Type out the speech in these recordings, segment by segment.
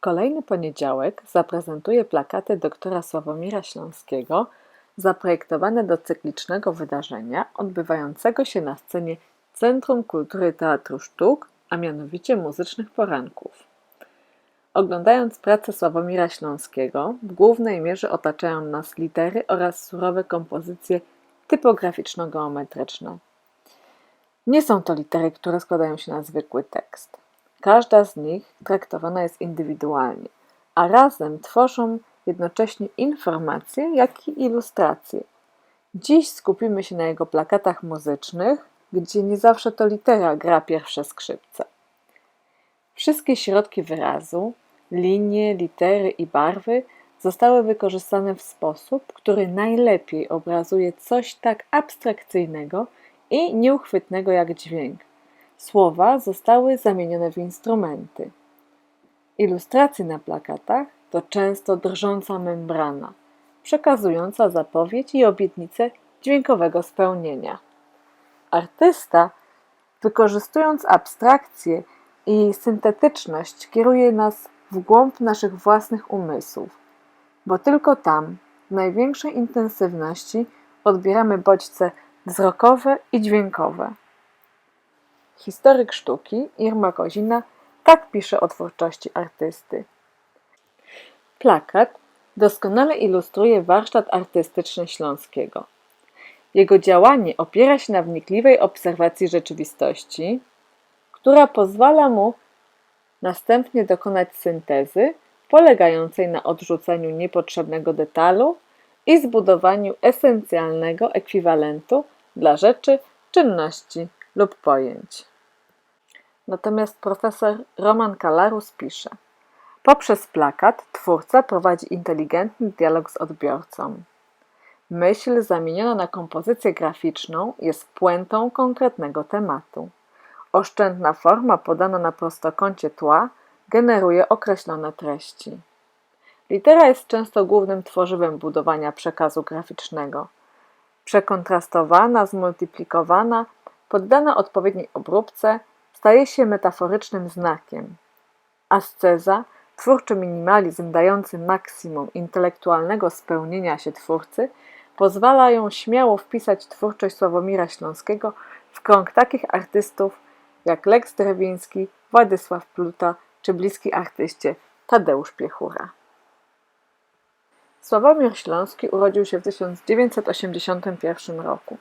kolejny poniedziałek zaprezentuję plakaty doktora Sławomira Śląskiego zaprojektowane do cyklicznego wydarzenia odbywającego się na scenie Centrum Kultury Teatru Sztuk, a mianowicie Muzycznych Poranków. Oglądając pracę Sławomira Śląskiego, w głównej mierze otaczają nas litery oraz surowe kompozycje typograficzno-geometryczne. Nie są to litery, które składają się na zwykły tekst. Każda z nich traktowana jest indywidualnie, a razem tworzą jednocześnie informacje, jak i ilustracje. Dziś skupimy się na jego plakatach muzycznych, gdzie nie zawsze to litera gra pierwsze skrzypce. Wszystkie środki wyrazu, linie, litery i barwy zostały wykorzystane w sposób, który najlepiej obrazuje coś tak abstrakcyjnego i nieuchwytnego jak dźwięk. Słowa zostały zamienione w instrumenty. Ilustracje na plakatach to często drżąca membrana, przekazująca zapowiedź i obietnicę dźwiękowego spełnienia. Artysta, wykorzystując abstrakcję i syntetyczność, kieruje nas w głąb naszych własnych umysłów, bo tylko tam, w największej intensywności, odbieramy bodźce wzrokowe i dźwiękowe. Historyk sztuki Irma Kozina tak pisze o twórczości artysty. Plakat doskonale ilustruje warsztat artystyczny Śląskiego. Jego działanie opiera się na wnikliwej obserwacji rzeczywistości, która pozwala mu następnie dokonać syntezy polegającej na odrzuceniu niepotrzebnego detalu i zbudowaniu esencjalnego ekwiwalentu dla rzeczy, czynności lub pojęć. Natomiast profesor Roman Kalarus pisze: Poprzez plakat twórca prowadzi inteligentny dialog z odbiorcą. Myśl zamieniona na kompozycję graficzną jest puentą konkretnego tematu. Oszczędna forma podana na prostokącie tła generuje określone treści. Litera jest często głównym tworzywem budowania przekazu graficznego. Przekontrastowana, zmultiplikowana, poddana odpowiedniej obróbce, staje się metaforycznym znakiem. Asceza, twórczy minimalizm dający maksimum intelektualnego spełnienia się twórcy, pozwala ją śmiało wpisać twórczość Sławomira Śląskiego w krąg takich artystów jak Lex Drewiński, Władysław Pluta czy bliski artyście Tadeusz Piechura. Sławomir Śląski urodził się w 1981 roku.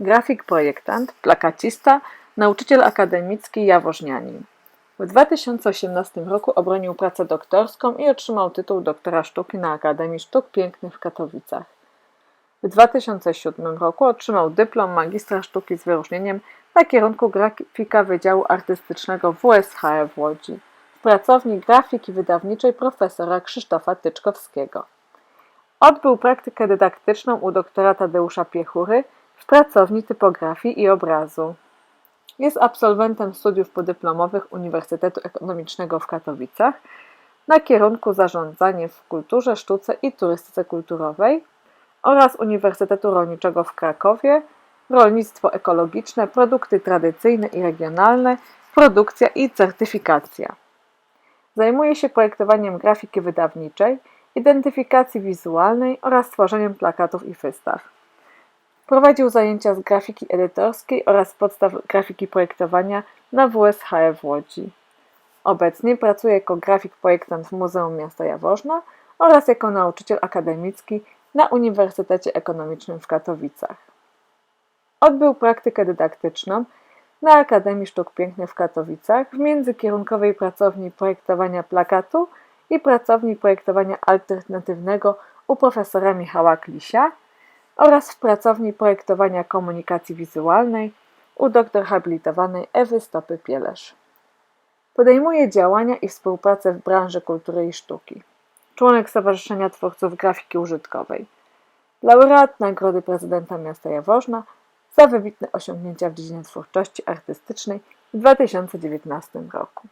Grafik projektant, plakacista, nauczyciel akademicki jaworznianin. W 2018 roku obronił pracę doktorską i otrzymał tytuł doktora sztuki na Akademii Sztuk Pięknych w Katowicach. W 2007 roku otrzymał dyplom magistra sztuki z wyróżnieniem na kierunku grafika Wydziału Artystycznego WSHE w Łodzi w pracowni grafiki wydawniczej profesora Krzysztofa Tyczkowskiego. Odbył praktykę dydaktyczną u doktora Tadeusza Piechury w pracowni typografii i obrazu. Jest absolwentem studiów podyplomowych Uniwersytetu Ekonomicznego w Katowicach na kierunku Zarządzanie w kulturze, sztuce i turystyce kulturowej oraz Uniwersytetu Rolniczego w Krakowie Rolnictwo ekologiczne, produkty tradycyjne i regionalne, produkcja i certyfikacja. Zajmuje się projektowaniem grafiki wydawniczej, identyfikacji wizualnej oraz tworzeniem plakatów i wystaw. Prowadził zajęcia z grafiki edytorskiej oraz podstaw grafiki projektowania na WSHE w Łodzi. Obecnie pracuje jako grafik projektant w Muzeum Miasta Jaworzna oraz jako nauczyciel akademicki na Uniwersytecie Ekonomicznym w Katowicach. Odbył praktykę dydaktyczną na Akademii Sztuk Pięknych w Katowicach w międzykierunkowej pracowni projektowania plakatu i pracowni projektowania alternatywnego u profesora Michała Klisia oraz w pracowni projektowania komunikacji wizualnej u doktor habilitowanej Ewy Stopy-Pielesz. Podejmuje działania i współpracę w branży kultury i sztuki. Członek Stowarzyszenia Twórców Grafiki Użytkowej. Laureat Nagrody Prezydenta Miasta Jaworzna za wybitne osiągnięcia w dziedzinie twórczości artystycznej w 2019 roku.